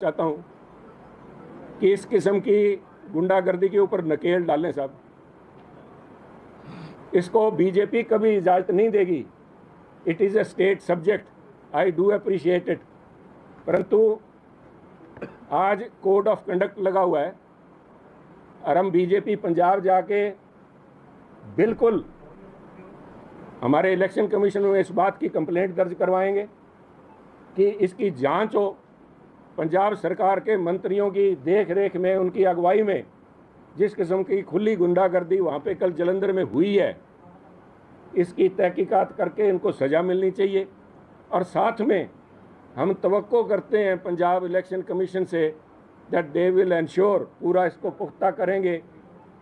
चाहता हूँ कि इस किस्म की गुंडागर्दी के ऊपर नकेल डालें साहब। इसको बीजेपी कभी इजाज़त नहीं देगी। It is a state subject I do appreciate it परंतु आज कोड ऑफ़ कंडक्ट लगा हुआ है और हम बीजेपी पंजाब जाके बिल्कुल हमारे इलेक्शन कमीशन में इस बात की कंप्लेंट दर्ज करवाएँगे कि इसकी जाँच हो। पंजाब सरकार के मंत्रियों की देख रेख में, उनकी अगुवाई में, जिस किस्म की खुली गुंडागर्दी वहाँ पे कल जलंधर में हुई है, इसकी तहकीकात करके इनको सज़ा मिलनी चाहिए। और साथ में हम तवक्को करते हैं पंजाब इलेक्शन कमीशन से दैट दे विल इंश्योर पूरा इसको पुख्ता करेंगे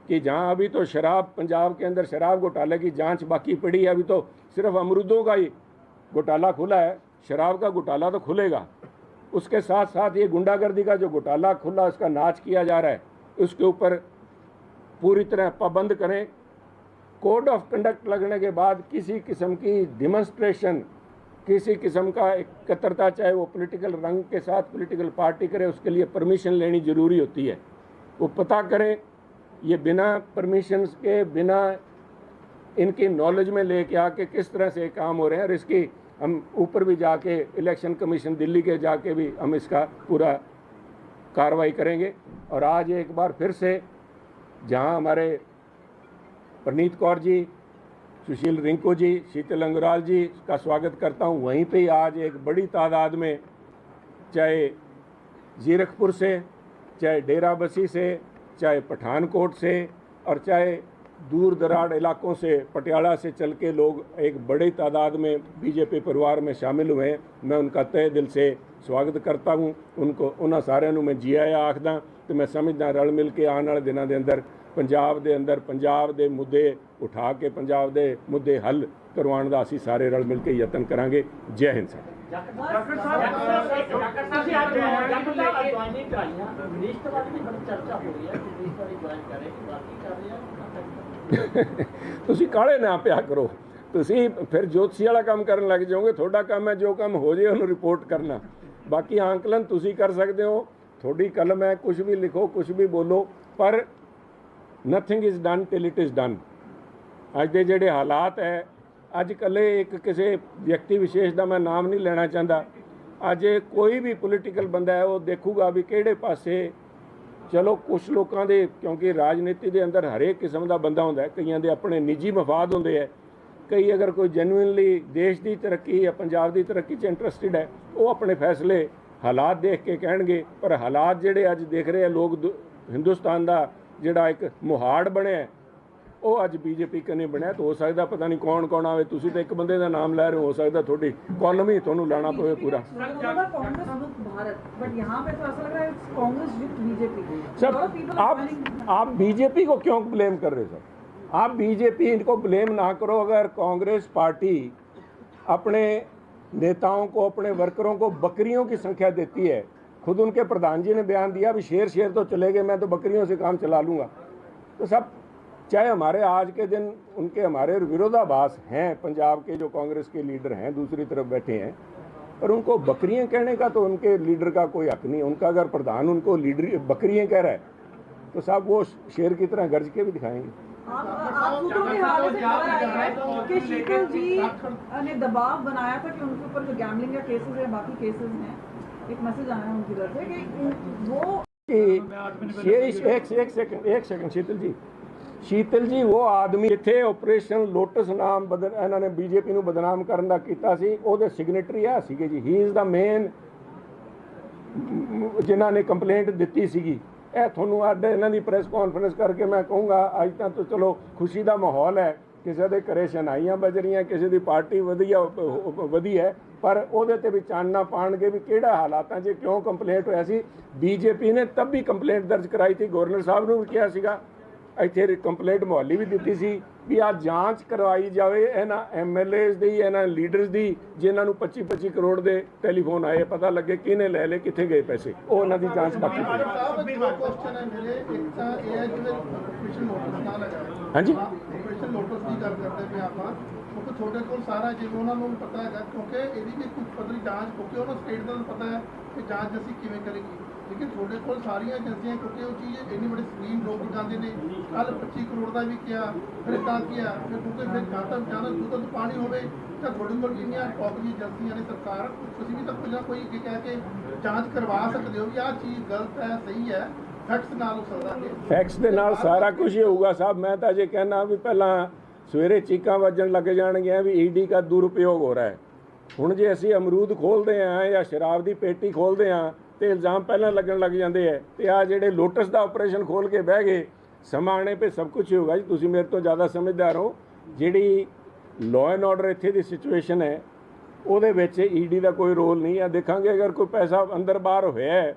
कि जहाँ अभी तो शराब, पंजाब के अंदर शराब घोटाले की जाँच बाकी पड़ी है, अभी तो सिर्फ़ अमरूदों का ही घोटाला खुला है, शराब का घोटाला तो खुलेगा। उसके साथ साथ ये गुंडागर्दी का जो घोटाला खुला, उसका नाच किया जा रहा है, उसके ऊपर पूरी तरह पाबंद करें। कोड ऑफ़ कंडक्ट लगने के बाद किसी किस्म की डिमॉन्स्ट्रेशन किसी किस्म का एकत्रता चाहे वो पॉलिटिकल रंग के साथ पॉलिटिकल पार्टी करे, उसके लिए परमिशन लेनी ज़रूरी होती है। वो पता करें, ये बिना परमिशंस के, बिना इनकी नॉलेज में लेके आके किस तरह से काम हो रहे हैं, और इसकी हम ऊपर भी जाके इलेक्शन कमीशन दिल्ली के जाके भी हम इसका पूरा कार्रवाई करेंगे। और आज एक बार फिर से जहाँ हमारे प्रनीत कौर जी, सुशील रिंकू जी, शीतल अंगराल जी का स्वागत करता हूँ, वहीं पे ही आज एक बड़ी तादाद में चाहे जीरकपुर से, चाहे डेरा बसी से, चाहे पठानकोट से और चाहे दूर दराड़ इलाकों से, पटियाला से चल के लोग एक बड़ी तादाद में बीजेपी परिवार में शामिल हुए मैं उनका तय दिल से ਸਵਾਗਤ ਕਰਤਾ ਹੂੰ ਉਨਕੋ ਉਹਨਾਂ ਸਾਰਿਆਂ ਨੂੰ ਮੈਂ ਜੀ ਆਇਆਂ ਆਖਦਾ ਤੇ ਮੈਂ ਸਮਝਦਾ ਰਲ ਮਿਲ ਕੇ ਆਉਣ ਵਾਲੇ ਦਿਨਾਂ ਦੇ ਅੰਦਰ ਪੰਜਾਬ ਦੇ ਅੰਦਰ ਪੰਜਾਬ ਦੇ ਮੁੱਦੇ ਉਠਾ ਕੇ ਪੰਜਾਬ ਦੇ ਮੁੱਦੇ ਹੱਲ ਕਰਵਾਉਣ ਦਾ ਅਸੀਂ ਸਾਰੇ ਰਲ ਮਿਲ ਕੇ ਯਤਨ ਕਰਾਂਗੇ ਜੈ ਹਿੰਦ ਸਰ ਤੁਸੀਂ ਕਾਲੇ ਨਾ ਪਿਆ ਕਰੋ। ਤੁਸੀਂ ਫਿਰ ਜੋਤਸ਼ੀ ਵਾਲਾ ਕੰਮ ਕਰਨ ਲੱਗ ਜਾਓਗੇ। ਤੁਹਾਡਾ ਕੰਮ ਹੈ, ਜੋ ਕੰਮ ਹੋ ਜੇ ਉਹਨੂੰ ਰਿਪੋਰਟ ਕਰਨਾ। ਬਾਕੀ ਆਂਕਲਨ ਤੁਸੀਂ ਕਰ ਸਕਦੇ ਹੋ। ਤੁਹਾਡੀ ਕਲਮ ਹੈ ਕੁਝ ਵੀ ਲਿਖੋ ਕੁਝ ਵੀ ਬੋਲੋ, ਪਰ nothing is done till it is done ਅੱਜ ਦੇ ਜਿਹੜੇ ਹਾਲਾਤ ਹੈ, ਅੱਜ ਕੱਲੇ ਇੱਕ ਕਿਸੇ ਵਿਅਕਤੀ ਵਿਸ਼ੇਸ਼ ਦਾ ਮੈਂ ਨਾਮ ਨਹੀਂ ਲੈਣਾ ਚਾਹੁੰਦਾ। ਅੱਜ ਕੋਈ ਵੀ ਪੋਲੀਟੀਕਲ ਬੰਦਾ ਹੈ, ਉਹ ਦੇਖੂਗਾ ਵੀ ਕਿਹੜੇ ਪਾਸੇ ਚਲੋ ਕੁਝ ਲੋਕਾਂ ਦੇ, ਕਿਉਂਕਿ ਰਾਜਨੀਤੀ ਦੇ ਅੰਦਰ ਹਰੇਕ ਕਿਸਮ ਦਾ ਬੰਦਾ ਹੁੰਦਾ ਕਈਆਂ ਦੇ ਆਪਣੇ ਨਿੱਜੀ ਮਫਾਦ ਹੁੰਦੇ ਹੈ, ਕਈ ਅਗਰ ਕੋਈ ਜੈਨੂਇਨਲੀ ਦੇਸ਼ ਦੀ ਤਰੱਕੀ ਜਾਂ ਪੰਜਾਬ ਦੀ ਤਰੱਕੀ 'ਚ ਇੰਟਰਸਟਿਡ ਹੈ, ਉਹ ਆਪਣੇ ਫੈਸਲੇ ਹਾਲਾਤ ਦੇਖ ਕੇ ਕਹਿਣਗੇ, ਪਰ ਹਾਲਾਤ ਜਿਹੜੇ ਅੱਜ ਦੇਖ ਰਹੇ ਆ, ਲੋਕ ਦੁ- ਹਿੰਦੁਸਤਾਨ ਦਾ ਜਿਹੜਾ ਇੱਕ ਮੁਹਾੜ ਬਣਿਆ ਉਹ ਅੱਜ ਬੀਜੇਪੀ ਕਨੇ ਬਣਿਆ ਤਾਂ ਹੋ ਸਕਦਾ ਪਤਾ ਨਹੀਂ ਕੌਣ ਕੌਣ ਆਵੇ ਤੁਸੀਂ ਤਾਂ ਇੱਕ ਬੰਦੇ ਦਾ ਨਾਮ ਲੈ ਰਹੇ ਹੋ ਹੋ ਸਕਦਾ ਤੁਹਾਡੀ ਕਾਲਮ ਹੀ ਤੁਹਾਨੂੰ ਲਾਣਾ ਪਵੇ ਪੂਰਾ कांग्रेस विद भारत बट यहाँ पे तो ऐसा लग रहा है कांग्रेस विद बीजेपी सर आप आप बीजेपी को क्यों ब्लेम कर रहे हो सर आप बीजेपी इनको ब्लेम ना करो अगर कांग्रेस पार्टी अपने नेताओं को अपने वर्करों को बकरियों की संख्या देती है खुद उनके प्रधान जी ने बयान दिया भी शेर शेर तो चले गए मैं तो बकरियों से काम चला लूँगा तो सब चाहे हमारे आज के दिन उनके हमारे विरोधाभास हैं पंजाब के जो कांग्रेस के लीडर हैं दूसरी तरफ़ बैठे हैं पर उनको बकरियाँ कहने का तो उनके लीडर का कोई हक नहीं। उनका अगर प्रधान उनको लीडर बकरियाँ कह रहा है तो साहब वो शेर की तरह गर्ज के भी दिखाएँगे। आप है ने दबाव बनाया था कि उनके ऊपर जो गैमलिंग का केसेस है बाकी केसेस हैं एक मैसेज आया है उनकी तरफ़ से कि वो एक सेकंड एक सेकंड शीतल जी। ਸ਼ੀਤਲ ਜੀ, ਉਹ ਆਦਮੀ ਜਿੱਥੇ ਆਪਰੇਸ਼ਨ ਲੋਟਸ ਨਾਮ ਬਦਨ ਇਹਨਾਂ ਨੇ ਬੀਜੇਪੀ ਨੂੰ ਬਦਨਾਮ ਕਰਨ ਦਾ ਕੀਤਾ ਸੀ, ਉਹਦੇ ਸਿਗਨੇਟਰੀ ਆ ਸੀਗੇ ਜੀ। ਹੀ ਇਜ਼ ਦਾ ਮੇਨ ਜਿਨ੍ਹਾਂ ਨੇ ਕੰਪਲੇਂਟ ਦਿੱਤੀ ਸੀਗੀ। ਇਹ ਤੁਹਾਨੂੰ ਅੱਡ ਇਹਨਾਂ ਦੀ ਪ੍ਰੈਸ ਕਾਨਫਰੰਸ ਕਰਕੇ ਮੈਂ ਕਹੂੰਗਾ, ਅੱਜ ਤਾਂ ਤੋਂ ਚਲੋ ਖੁਸ਼ੀ ਦਾ ਮਾਹੌਲ ਹੈ। ਕਿਸੇ ਦੇ ਘਰੇ ਸ਼ਨਾਈਆਂ ਵੱਜ ਰਹੀਆਂ, ਕਿਸੇ ਦੀ ਪਾਰਟੀ ਵਧੀਆ ਵਧੀ ਹੈ, ਪਰ ਉਹਦੇ ਤੇ ਵੀ ਚਾਨਣਾ ਪਾਣਗੇ ਵੀ ਕਿਹੜਾ ਹਾਲਾਤਾਂ 'ਚ ਕਿਉਂ ਕੰਪਲੇਂਟ ਹੋਇਆ ਸੀ। ਬੀਜੇਪੀ ਨੇ ਤਬ ਵੀ ਕੰਪਲੇਂਟ ਦਰਜ ਕਰਾਈ ਸੀ, ਗਵਰਨਰ ਸਾਹਿਬ ਨੂੰ ਵੀ ਕਿਹਾ ਸੀਗਾ। ਇੱਥੇ ਕੰਪਲੇਂਟ ਮੁਹੱਲੀ ਵੀ ਦਿੱਤੀ ਸੀ ਵੀ ਆ ਜਾਂਚ ਕਰਵਾਈ ਜਾਵੇ ਇਹਨਾਂ ਐਮਐਲਏਜ਼ ਦੀ ਇਹਨਾਂ ਲੀਡਰਸ ਦੀ ਜਿਨ੍ਹਾਂ ਨੂੰ 25 25 ਕਰੋੜ ਦੇ ਟੈਲੀਫੋਨ ਆਏ ਪਤਾ ਲੱਗੇ ਕਿਹਨੇ ਲੈ ਲਏ ਕਿੱਥੇ ਗਏ ਪੈਸੇ। ਉਹ ਉਹਨਾਂ ਦੀ ਜਾਂਚ ਬਾਕੀ ਪਈ ਹਾਂਜੀ। ਆਪਰੇਸ਼ਨ ਨੋਟਿਸ ਦੀ ਗੱਲ ਕਰਦੇ ਪਏ ਆਪਾਂ। ਕਿਉਂਕਿ ਤੁਹਾਡੇ ਕੋਲ ਸਾਰਾ ਜਿਵੇਂ ਉਹਨਾਂ ਨੂੰ ਪਤਾ ਹੈਗਾ ਕਿਉਂਕਿ ਇਹਦੀ ਵੀ ਕੁਝ ਪੱਧਰੀ ਜਾਂਚ ਕਿਉਂਕਿ ਉਹਨਾਂ ਸਟੇਟ ਦਾ ਪਤਾ ਹੈ ਕਿ ਜਾਂਚ ਅਸੀਂ ਕਿਵੇਂ ਕਰੇਗੀ। ਲੇਕਿਨ ਤੁਹਾਡੇ ਕੋਲ ਸਾਰੀਆਂ ਏਜੰਸੀਆਂ ਕਿਉਂਕਿ ਉਹ ਚੀਜ਼ ਇੰਨੀ ਵੱਡੀ ਸਕਰੀਨ ਰੋਕ ਜਾਂਦੇ ਨੇ। ਕੱਲ 25 ਕਰੋੜ ਦਾ ਵੀ ਕਿਹਾ, ਫਿਰ ਤਾਂ ਕਿਹਾ ਫਿਰ ਕਿਉਂਕਿ ਫਿਰ ਖਾਤਾ ਜਾਣਾ ਦੁੱਧ ਪਾਣੀ ਹੋਵੇ, ਤਾਂ ਤੁਹਾਡੇ ਕੋਲ ਇੰਨੀਆਂ ਟੌਪ ਦੀ ਏਜੰਸੀਆਂ ਨੇ ਸਰਕਾਰ, ਤੁਸੀਂ ਵੀ ਤਾਂ ਕੋਈ ਨਾ ਕੋਈ ਅੱਗੇ ਕਹਿ ਕੇ ਜਾਂਚ ਕਰਵਾ ਸਕਦੇ ਹੋ ਕਿ ਆਹ ਚੀਜ਼ ਗਲਤ ਹੈ, ਸਹੀ ਹੈ ਫੈਕਟਸ ਨਾਲ ਹੋ ਸਕਦਾ ਕਿ ਦੇ ਨਾਲ ਸਾਰਾ ਕੁਝ ਹੀ ਹੋਊਗਾ ਸਾਹਿਬ। ਮੈਂ ਤਾਂ ਜੇ ਕਹਿਣਾ ਵੀ ਪਹਿਲਾਂ ਸਵੇਰੇ ਚੀਕਾਂ ਵੱਜਣ ਲੱਗ ਜਾਣਗੀਆਂ ਵੀ ਈਡੀ ਦਾ ਦੁਰਉਪਯੋਗ ਹੋ ਰਿਹਾ ਹੈ। ਹੁਣ ਜੇ ਅਸੀਂ ਅਮਰੂਦ ਖੋਲਦੇ ਆਂ ਜਾਂ ਸ਼ਰਾਬ ਦੀ ਪੇਟੀ ਖੋਲਦੇ ਆਂ ਤੇ ਇਲਜ਼ਾਮ ਪਹਿਲਾਂ ਲੱਗਣ ਲੱਗ ਜਾਂਦੇ ਐ। ਤੇ ਆ ਜਿਹੜੇ ਲੋਟਸ ਦਾ ਆਪਰੇਸ਼ਨ ਖੋਲ ਕੇ ਬਹਿ ਗਏ ਸਮਾਣੇ 'ਤੇ ਸਭ ਕੁਝ ਹੀ ਹੋਗਾ ਜੀ। ਤੁਸੀਂ ਮੇਰੇ ਤੋਂ ਜ਼ਿਆਦਾ ਸਮਝਦਾਰ ਹੋ। ਜਿਹੜੀ ਲਾਅ ਐਂਡ ਆਰਡਰ ਇੱਥੇ ਦੀ ਸਿਚੁਏਸ਼ਨ ਹੈ ਉਹਦੇ ਵਿੱਚ ਈਡੀ ਦਾ ਕੋਈ ਰੋਲ ਨਹੀਂ ਹੈ ਦੇਖਾਂਗੇ ਅਗਰ ਕੋਈ ਪੈਸਾ ਅੰਦਰ ਬਾਹਰ ਹੋਇਆ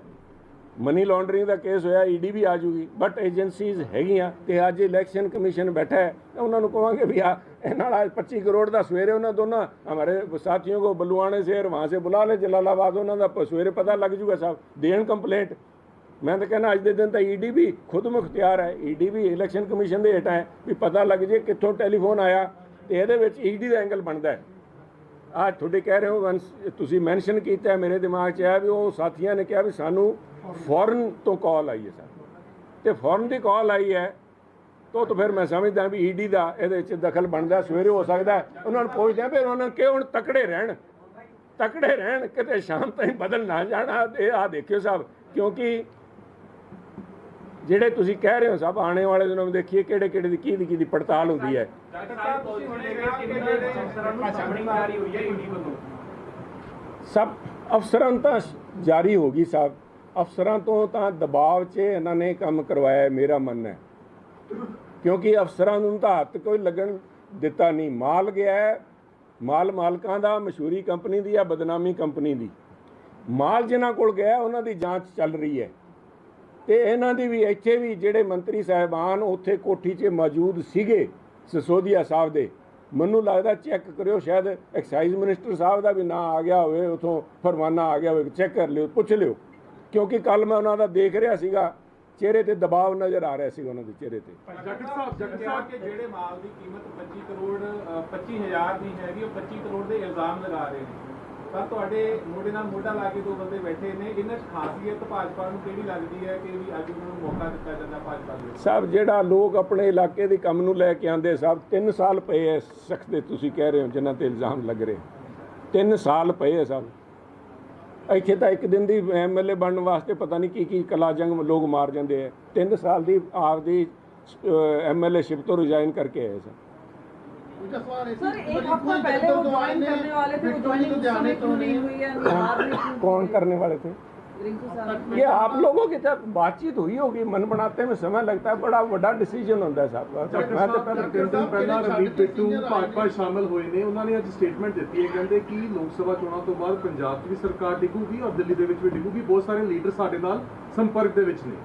ਮਨੀ ਲਾਂਡਰਿੰਗ ਦਾ ਕੇਸ ਹੋਇਆ ਈਡੀ ਵੀ ਆ ਜੂਗੀ ਬਟ ਏਜੰਸੀਜ਼ ਹੈਗੀਆਂ ਤੇ ਅੱਜ ਇਲੈਕਸ਼ਨ ਕਮਿਸ਼ਨ ਬੈਠਾ ਹੈ ਉਹਨਾਂ ਨੂੰ ਕਹਾਂਗੇ ਵੀ ਆ, ਇਹਨਾਂ ਨਾਲ 25 ਕਰੋੜ ਦਾ ਸਵੇਰੇ ਉਹਨਾਂ ਦੋਨਾਂ ਹਮਾਰੇ ਸਾਥੀਆਂ ਕੋ ਬਲੂਆਣੇ ਸ਼ਹਿਰ ਵਾਂ ਸੇ ਬੁਲਾ ਲੈ ਜਲਾਲਾਬਾਦ ਉਹਨਾਂ ਦਾ ਸਵੇਰੇ ਪਤਾ ਲੱਗ ਜੂਗਾ ਸਾਹਿਬ ਦੇਣ ਕੰਪਲੇਂਟ ਮੈਂ ਤਾਂ ਕਹਿੰਦਾ ਅੱਜ ਦੇ ਦਿਨ ਤਾਂ ਈਡੀ ਵੀ ਖੁਦ ਮੁਖਤਿਆਰ ਹੈ ਈਡੀ ਵੀ ਇਲੈਕਸ਼ਨ ਕਮਿਸ਼ਨ ਦੇ ਹੇਠਾਂ ਹੈ, ਵੀ ਪਤਾ ਲੱਗ ਜੇ ਕਿੱਥੋਂ ਟੈਲੀਫੋਨ ਆਇਆ, ਤੇ ਇਹਦੇ ਵਿੱਚ ਈਡੀ ਦਾ ਐਂਗਲ ਬਣਦਾ ਹੈ। ਆ ਤੁਹਾਡੇ ਕਹਿ ਰਹੇ ਹੋ ਤੁਸੀਂ ਮੈਂਸ਼ਨ ਕੀਤਾ ਮੇਰੇ ਦਿਮਾਗ 'ਚ ਆਇਆ ਵੀ ਉਹ ਸਾਥੀਆਂ ਨੇ ਕਿਹਾ ਵੀ ਸਾਨੂੰ ਫੋਰਨ ਤੋਂ ਕਾਲ ਆਈ ਹੈ ਸਰ ਤੇ ਫੋਰਨ ਦੀ ਕਾਲ ਆਈ ਹੈ, ਤੋ ਤਾਂ ਫਿਰ ਮੈਂ ਸਮਝਦਾ ਵੀ ਈਡੀ ਦਾ ਇਹਦੇ 'ਚ ਦਖਲ ਬਣਦਾ, ਸਵੇਰੇ ਹੋ ਸਕਦਾ ਉਹਨਾਂ ਨੂੰ ਪੁੱਛਦੇ ਆ ਵੀ ਉਹਨਾਂ ਨੂੰ ਕਿ ਹੁਣ ਤਕੜੇ ਰਹਿਣ? ਤਕੜੇ ਰਹਿਣ, ਕਿਤੇ ਸ਼ਾਮ ਤਾਈਂ ਬਦਲ ਨਾ ਜਾਣਾ। ਇਹ ਆ ਦੇਖਿਓ ਸਾਹਿਬ ਕਿਉਂਕਿ ਜਿਹੜੇ ਤੁਸੀਂ ਕਹਿ ਰਹੇ ਹੋ ਸਭ, ਆਉਣੇ ਵਾਲੇ ਦਿਨਾਂ ਵਿੱਚ ਦੇਖੀਏ ਕਿਹੜੇ ਕਿਹੜੇ ਦੀ ਕੀ ਦੀ ਕੀ ਦੀ ਪੜਤਾਲ ਹੁੰਦੀ ਹੈ। ਸਭ ਅਫਸਰਾਂ ਨੂੰ ਤਾਂ ਜਾਰੀ ਹੋ ਗਈ, ਸਾਹਿਬ। ਅਫਸਰਾਂ ਤੋਂ ਤਾਂ ਦਬਾਅ 'ਚ ਇਹਨਾਂ ਨੇ ਕੰਮ ਕਰਵਾਇਆ, ਮੇਰਾ ਮੰਨਣਾ ਹੈ। ਕਿਉਂਕਿ ਅਫਸਰਾਂ ਨੂੰ ਤਾਂ ਹੱਥ ਕੋਈ ਲੱਗਣ ਦਿੱਤਾ ਨਹੀਂ। ਮਾਲ ਗਿਆ ਮਾਲ ਮਾਲਕਾਂ ਦਾ, ਮਸ਼ਹੂਰੀ ਕੰਪਨੀ ਦੀ ਆ ਬਦਨਾਮੀ ਕੰਪਨੀ ਦੀ। ਮਾਲ ਜਿਨ੍ਹਾਂ ਕੋਲ ਗਿਆ, ਉਹਨਾਂ ਦੀ ਜਾਂਚ ਚੱਲ ਰਹੀ ਹੈ। ਤੇ ਇਹਨਾਂ ਦੀ ਵੀ, ਇੱਥੇ ਵੀ ਜਿਹੜੇ ਮੰਤਰੀ ਸਾਹਿਬਾਨ ਉੱਥੇ ਕੋਠੀ 'ਚ ਮੌਜੂਦ ਸੀਗੇ, ਸਸੋਦੀਆ ਸਾਹਿਬ ਦੇ, ਮੈਨੂੰ ਲੱਗਦਾ ਚੈੱਕ ਕਰਿਓ, ਸ਼ਾਇਦ ਐਕਸਾਈਜ਼ ਮਿਨਿਸਟਰ ਸਾਹਿਬ ਦਾ ਵੀ ਨਾਂ ਆ ਗਿਆ ਹੋਵੇ, ਉਥੋਂ ਫਰਮਾਨਾ ਆ ਗਿਆ ਹੋਵੇ, ਚੈੱਕ ਕਰ ਲਿਓ, ਪੁੱਛ ਲਿਓ। ਕਿਉਂਕਿ ਕੱਲ ਮੈਂ ਉਹਨਾਂ ਦਾ ਦੇਖ ਰਿਹਾ ਸੀਗਾ ਚਿਹਰੇ ਤੇ ਦਬਾਅ ਨਜ਼ਰ ਆ ਰਿਹਾ ਸੀਗਾ ਉਹਨਾਂ ਦੇ ਚਿਹਰੇ ਤੇ। ਜਗਤ ਸਾਹਿਬ ਜਗਤ ਸਾਹਿਬ ਕਿ ਜਿਹੜੇ ਮਾਲ ਦੀ ਕੀਮਤ 25 ਕਰੋੜ ਅ, 25000 ਦੀ ਹੈਗੀ ਉਹ 25 ਕਰੋੜ ਦੇ ਇਲਜ਼ਾਮ ਲਗਾ ਰਹੇ ਨੇ। ਪਰ ਤੁਹਾਡੇ ਮੋਢੇ ਨਾਲ ਮੋਢਾ ਲਾ ਕੇ ਦੋ ਬੰਦੇ ਬੈਠੇ ਨੇ ਇਹਨਾਂ 'ਚ ਖਾਸੀਅਤ ਭਾਜਪਾ ਨੂੰ ਕਿਹੜੀ ਲੱਗਦੀ ਹੈ ਕਿ ਵੀ ਅੱਜ ਉਹਨਾਂ ਨੂੰ ਮੌਕਾ ਦਿੱਤਾ ਜਾਂਦਾ ਭਾਜਪਾ ਦੇ ਵਿੱਚ? ਸਾਹਿਬ ਜਿਹੜਾ ਲੋਕ ਆਪਣੇ ਇਲਾਕੇ ਦੇ ਕੰਮ ਨੂੰ ਲੈ ਕੇ ਆਂਦੇ ਸਾਹਿਬ 3 ਸਾਲ ਪਏ ਐ ਦੇ ਤੁਸੀਂ ਕਹਿ ਰਹੇ ਹੋ ਜਿਨ੍ਹਾਂ ਤੇ ਇਲਜ਼ਾਮ ਲੱਗ ਰਹੇ। 3 ਸਾਲ ਪਏ ਐ ਸਾਹਿਬ ਇੱਥੇ ਤਾਂ ਇੱਕ ਦਿਨ ਦੀ ਐਮਐਲਏ ਬਣਨ ਵਾਸਤੇ ਪਤਾ ਨਹੀਂ ਕੀ ਕੀ ਕਲਾ ਜੰਗ ਲੋਕ ਮਾਰ ਜਾਂਦੇ ਐ 3 ਸਾਲ ਦੀ ਆਪਦੀ ਐਮਐਲਏ ਸ਼ਿਪ ਤੋਂ ਰਿਜ਼ਾਈਨ ਕਰਕੇ ਆਏ ਸਰ उनका सवाल है सर एक हफ्ता पहले वो ज्वाइन करने वाले थे वो ज्वाइनिंग उस समय क्यों नहीं हुई है निहार ने क्यों कौन की? करने वाले थे रिंकू साहब ये आप लोगों की तक बातचीत हुई होगी मन बनाते में समय लगता है बड़ा बड़ा डिसीजन होता है साहब ਜਗਤ मैं तो ਸਾਹਿਬ पहले ਤਿੰਨ ਦਿਨ ਪਹਿਲਾਂ ਰਣਦੀਪ ਬਿੱਟੂ ਭਾਜਪਾ 'ਚ ਸ਼ਾਮਲ ਹੋਏ ਨੇ ਉਹਨਾਂ ਨੇ ਅੱਜ ਸਟੇਟਮੈਂਟ ਦਿੱਤੀ ਹੈ ਕਹਿੰਦੇ ਕਿ ਲੋਕ ਸਭਾ ਚੋਣਾਂ ਤੋਂ ਬਾਅਦ ਪੰਜਾਬ 'ਚ ਵੀ ਸਰਕਾਰ ਡਿੱਗੂਗੀ ਔਰ ਦਿੱਲੀ ਦੇ ਵਿੱਚ ਵੀ ਡਿੱਗੂਗੀ ਬਹੁਤ ਸਾਰੇ ਲੀਡਰ ਸਾਡੇ ਨਾਲ ਸੰਪਰਕ ਦੇ ਵਿੱਚ ਨੇ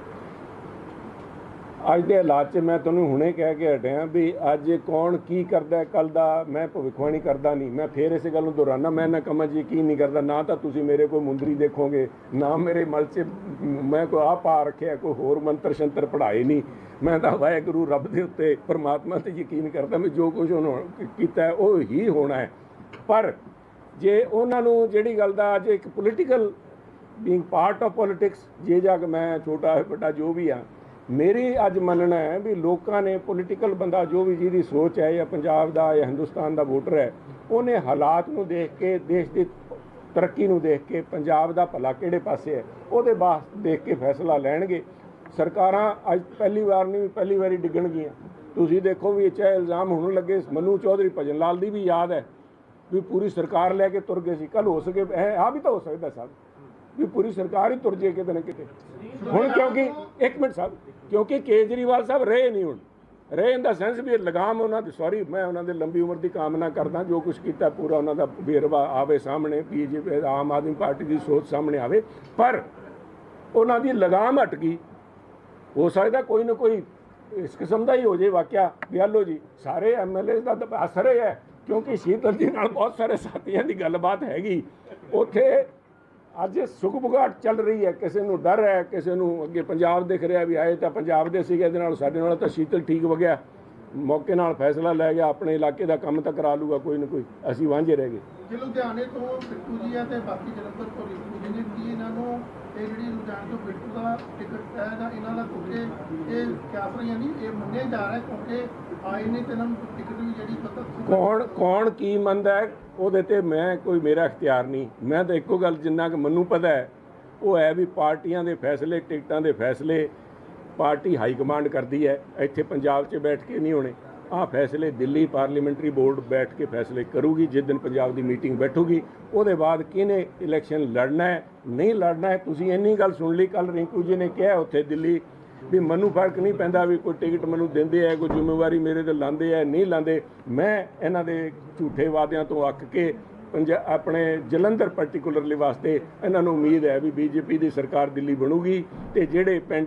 ਅੱਜ ਦੇ ਹਾਲਾਤ 'ਚ ਮੈਂ ਤੁਹਾਨੂੰ ਹੁਣੇ ਕਹਿ ਕੇ ਹਟਿਆ ਵੀ ਅੱਜ ਕੌਣ ਕੀ ਕਰਦਾ ਹੈ ਕੱਲ ਦਾ ਮੈਂ ਭਵਿੱਖਬਾਣੀ ਕਰਦਾ ਨਹੀਂ। ਮੈਂ ਫੇਰ ਇਸੇ ਗੱਲ ਨੂੰ ਦੁਹਰਾਨਾ ਮੈਂ ਨਾ ਕੰਮਾਂ 'ਚ ਯਕੀਨ ਨਹੀਂ ਕਰਦਾ, ਨਾ ਤਾਂ ਤੁਸੀਂ ਮੇਰੇ ਕੋਈ ਮੁੰਦਰੀ ਦੇਖੋਗੇ, ਨਾ ਮੇਰੇ ਮਲ 'ਚ ਮੈਂ ਕੋਈ ਆ ਪਾ ਰੱਖਿਆ, ਕੋਈ ਹੋਰ ਮੰਤਰ ਸ਼ੰਤਰ ਪੜ੍ਹਾਏ ਨਹੀਂ। ਮੈਂ ਤਾਂ ਵਾਹਿਗੁਰੂ ਰੱਬ ਦੇ ਉੱਤੇ ਪਰਮਾਤਮਾ ਤੇ ਯਕੀਨ ਕਰਦਾ ਮੈਂ ਜੋ ਕੁਝ ਉਹਨੇ ਕੀਤਾ ਉਹ ਹੀ ਹੋਣਾ ਹੈ। ਪਰ ਜੇ ਉਹਨਾਂ ਨੂੰ ਜਿਹੜੀ ਗੱਲ ਦਾ ਅੱਜ ਇੱਕ political being part of politics ਜੇ ਜਾ ਕੇ ਮੈਂ ਛੋਟਾ ਹੈ, ਵੱਡਾ ਜੋ ਵੀ ਆ ਮੇਰੀ ਅੱਜ ਮੰਨਣਾ ਹੈ ਵੀ ਲੋਕਾਂ ਨੇ ਪੋਲੀਟੀਕਲ ਬੰਦਾ ਜੋ ਵੀ ਜਿਹਦੀ ਸੋਚ ਹੈ ਜਾਂ ਪੰਜਾਬ ਦਾ ਜਾਂ ਹਿੰਦੁਸਤਾਨ ਦਾ ਵੋਟਰ ਹੈ, ਉਹਨੇ ਹਾਲਾਤ ਨੂੰ ਦੇਖ ਕੇ, ਦੇਸ਼ ਦੀ ਤਰੱਕੀ ਨੂੰ ਦੇਖ ਕੇ, ਪੰਜਾਬ ਦਾ ਭਲਾ ਕਿਹੜੇ ਪਾਸੇ ਹੈ, ਉਹਦੇ ਬਾਅਦ ਦੇਖ ਕੇ ਫੈਸਲਾ ਲੈਣਗੇ। ਸਰਕਾਰਾਂ ਅੱਜ ਪਹਿਲੀ ਵਾਰ ਨਹੀਂ, ਪਹਿਲੀ ਵਾਰੀ ਡਿੱਗਣਗੀਆਂ। ਤੁਸੀਂ ਦੇਖੋ ਵੀ ਇਹ ਚਾਹੇ ਇਲਜ਼ਾਮ ਹੁਣ ਲੱਗੇ, ਮਨੂ ਚੌਧਰੀ ਭਜਨ ਲਾਲ ਦੀ ਵੀ ਯਾਦ ਹੈ, ਵੀ ਪੂਰੀ ਸਰਕਾਰ ਲੈ ਕੇ ਤੁਰ ਗਏ ਸੀ। ਕੱਲ ਹੋ ਸਕੇ, ਇਹ ਆ ਵੀ ਤਾਂ ਹੋ ਸਕਦਾ ਸਾਹਿਬ ਵੀ ਪੂਰੀ ਸਰਕਾਰ ਹੀ ਤੁਰ ਜੇ ਕਿਤੇ ਨਾ ਕਿਤੇ। ਹੁਣ ਕਿਉਂਕਿ, ਇੱਕ ਮਿੰਟ ਸਾਹਿਬ, ਕਿਉਂਕਿ ਕੇਜਰੀਵਾਲ ਸਾਹਿਬ ਰਹੇ ਨਹੀਂ ਹੁਣ। ਰਹੇ ਇਨ ਦਾ ਸੈਂਸ ਵੀ ਲਗਾਮ ਉਹਨਾਂ ਦੀ ਸੌਰੀ ਮੈਂ ਉਹਨਾਂ ਦੇ ਲੰਬੀ ਉਮਰ ਦੀ ਕਾਮਨਾ ਕਰਦਾ, ਜੋ ਕੁਝ ਕੀਤਾ ਪੂਰਾ ਉਹਨਾਂ ਦਾ ਵੇਰਵਾ ਆਵੇ ਸਾਹਮਣੇ, ਬੀਜੇਪੀ, ਆਮ ਆਦਮੀ ਪਾਰਟੀ ਦੀ ਸੋਚ ਸਾਹਮਣੇ ਆਵੇ। ਪਰ ਉਹਨਾਂ ਦੀ ਲਗਾਮ ਹਟ ਗਈ। ਹੋ ਸਕਦਾ ਕੋਈ ਨਾ ਕੋਈ ਇਸ ਕਿਸਮ ਦਾ ਹੀ ਹੋ ਜੇ ਵਾਕਿਆ। ਵੀ ਆਹ ਲਓ ਜੀ, ਸਾਰੇ ਐਮਐਲਏ ਦਾ ਤਾਂ ਅਸਰ ਹੀ ਹੈ, ਕਿਉਂਕਿ ਸ਼ੀਤਲ ਜੀ ਨਾਲ ਬਹੁਤ ਸਾਰੇ ਸਾਥੀਆਂ ਦੀ ਗੱਲਬਾਤ ਹੈਗੀ। ਉੱਥੇ ਅੱਜ ਸੁਖਬੁਗਾਟ ਚੱਲ ਰਹੀ ਹੈ, ਕਿਸੇ ਨੂੰ ਡਰ ਹੈ, ਕਿਸੇ ਨੂੰ ਅੱਗੇ ਪੰਜਾਬ ਦਿਖ ਰਿਹਾ ਵੀ ਆਏ ਤਾਂ ਪੰਜਾਬ ਦੇ ਸੀਗੇ, ਇਹਦੇ ਨਾਲ ਸਾਡੇ ਨਾਲ ਤਾਂ ਸ਼ੀਤਲ ਠੀਕ ਹੋ ਗਿਆ ਮੌਕੇ ਨਾਲ ਫੈਸਲਾ ਲੈ ਗਿਆ, ਆਪਣੇ ਇਲਾਕੇ ਦਾ ਕੰਮ ਤਾਂ ਕਰਾ ਲੂਗਾ, ਕੋਈ ਨਾ ਕੋਈ, ਅਸੀਂ ਵਾਂਝੇ ਰਹਿ ਗਏ। ਜੇ ਲੁਧਿਆਣੇ ਤੋਂ ਬਿੱਟੂ ਜੀ ਆ ਤੇ ਬਾਕੀ ਜਲੰਧਰ ਤੋਂ ਰਿੰਕੂ ਜੀ ਨੇ ਕੀ ਇਹਨਾਂ ਨੂੰ, ਇਹ ਜਿਹੜੀ ਲੁਧਿਆਣੇ ਤੋਂ ਬਿੱਟੂ ਦਾ ਟਿਕਟ ਹੈ ਜਾਂ ਇਹਨਾਂ ਦਾ ਕਿਉਂਕਿ ਇਹ ਕਿਆਸ ਨਹੀਂ, ਇਹ ਮੰਨਿਆ ਜਾ ਰਿਹਾ ਕਿਉਂਕਿ ਆਏ ਨੇ ਤੇ ਇਹਨਾਂ ਨੂੰ ਟਿਕਟ ਵੀ ਜਿਹੜੀ ਕੌਣ ਕੌਣ ਕੀ ਮੰਨਦਾ ਹੈ, ਉਹਦੇ ਤੇ ਮੈਂ ਕੋਈ ਮੇਰਾ ਇਖਤਿਆਰ ਨਹੀਂ। ਮੈਂ ਤਾਂ ਇੱਕੋ ਗੱਲ ਜਿੰਨਾ ਕਿ ਮੈਨੂੰ ਪਤਾ ਹੈ, ਉਹ ਹੈ ਵੀ ਪਾਰਟੀਆਂ ਦੇ ਫੈਸਲੇ, ਟਿਕਟਾਂ ਦੇ ਫੈਸਲੇ, ਪਾਰਟੀ ਹਾਈ ਕਮਾਂਡ ਕਰਦੀ ਹੈ, ਇੱਥੇ ਪੰਜਾਬ 'ਚ ਬੈਠ ਕੇ ਨਹੀਂ ਹੋਣੇ। ਆਹ ਫੈਸਲੇ ਦਿੱਲੀ ਪਾਰਲੀਮੈਂਟਰੀ ਬੋਰਡ ਬੈਠ ਕੇ ਫੈਸਲੇ ਕਰੂਗੀ, ਜਿਸ ਦਿਨ ਪੰਜਾਬ ਦੀ ਮੀਟਿੰਗ ਬੈਠੂਗੀ। ਉਹਦੇ ਬਾਅਦ ਕਿਹਨੇ ਇਲੈਕਸ਼ਨ ਲੜਨਾ ਹੈ? ਨਹੀਂ ਲੜਨਾ ਹੈ। ਤੁਸੀਂ ਇੰਨੀ ਗੱਲ ਸੁਣ ਲਈ ਕੱਲ ਰਿੰਕੂ ਜੀ ਨੇ ਕਿਹਾ, ਉੱਥੇ ਦਿੱਲੀ ਵੀ ਮੈਨੂੰ ਫ਼ਰਕ ਨਹੀਂ ਪੈਂਦਾ ਵੀ ਕੋਈ ਟਿਕਟ ਮੈਨੂੰ ਦਿੰਦੇ ਆ, ਕੋਈ ਜ਼ਿੰਮੇਵਾਰੀ ਮੇਰੇ ਤੇ ਲਾਉਂਦੇ ਆ, ਨਹੀਂ ਲਾਉਂਦੇ ਮੈਂ ਇਹਨਾਂ ਦੇ ਝੂਠੇ ਵਾਅਦਿਆਂ ਤੋਂ ਅੱਕ ਕੇ ਪੰਜਾ, ਆਪਣੇ ਜਲੰਧਰ ਪਾਰਟਿਕੂਲਰਲੀ ਵਾਸਤੇ ਇਹਨਾਂ ਨੂੰ ਉਮੀਦ ਹੈ ਵੀ ਬੀਜੇਪੀ ਦੀ ਸਰਕਾਰ ਦਿੱਲੀ ਬਣੂਗੀ ਤੇ ਜਿਹੜੇ ਪੈਂਡਿੰਗ